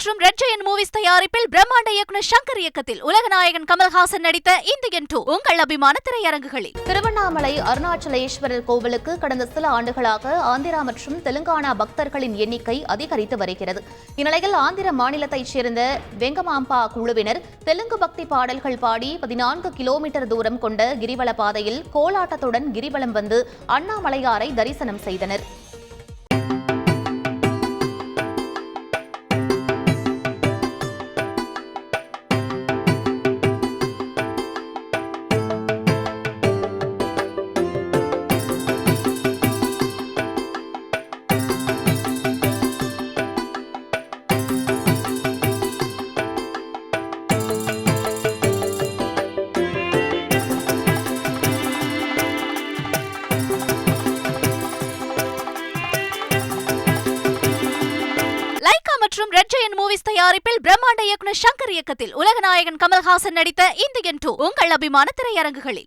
மற்றும் red Jayan movies தயாரிப்பில் பிரம்மாண்ட இயக்குனர் சங்கர் இயக்கத்தில் உலகநாயகன் கமல்ஹாசன் நடித்த இந்தியன் டூ உங்கள் அபிமான திரையரங்குகளில். திருவண்ணாமலை அருணாச்சலேஸ்வரர் கோவிலுக்கு கடந்த சில ஆண்டுகளாக ஆந்திரா மற்றும் தெலுங்கானா பக்தர்களின் எண்ணிக்கை அதிகரித்து வருகிறது. இந்நிலையில் ஆந்திர மாநிலத்தைச் சேர்ந்த வெங்கமாம்பா குழுவினர் தெலுங்கு பக்தி பாடல்கள் பாடி பதினான்கு கிலோமீட்டர் தூரம் கொண்ட கிரிவல பாதையில் கோலாட்டத்துடன் கிரிவலம் வந்து அண்ணாமலையாரை தரிசனம் செய்தனர். மற்றும் ரெட் ஜெயன் மூவிஸ் தயாரிப்பில் பிரம்மாண்ட இயக்குனர் சங்கர் இயக்கத்தில் உலகநாயகன் கமல்ஹாசன் நடித்த இந்தியன் டூ உங்கள் அபிமான திரையரங்குகளில்.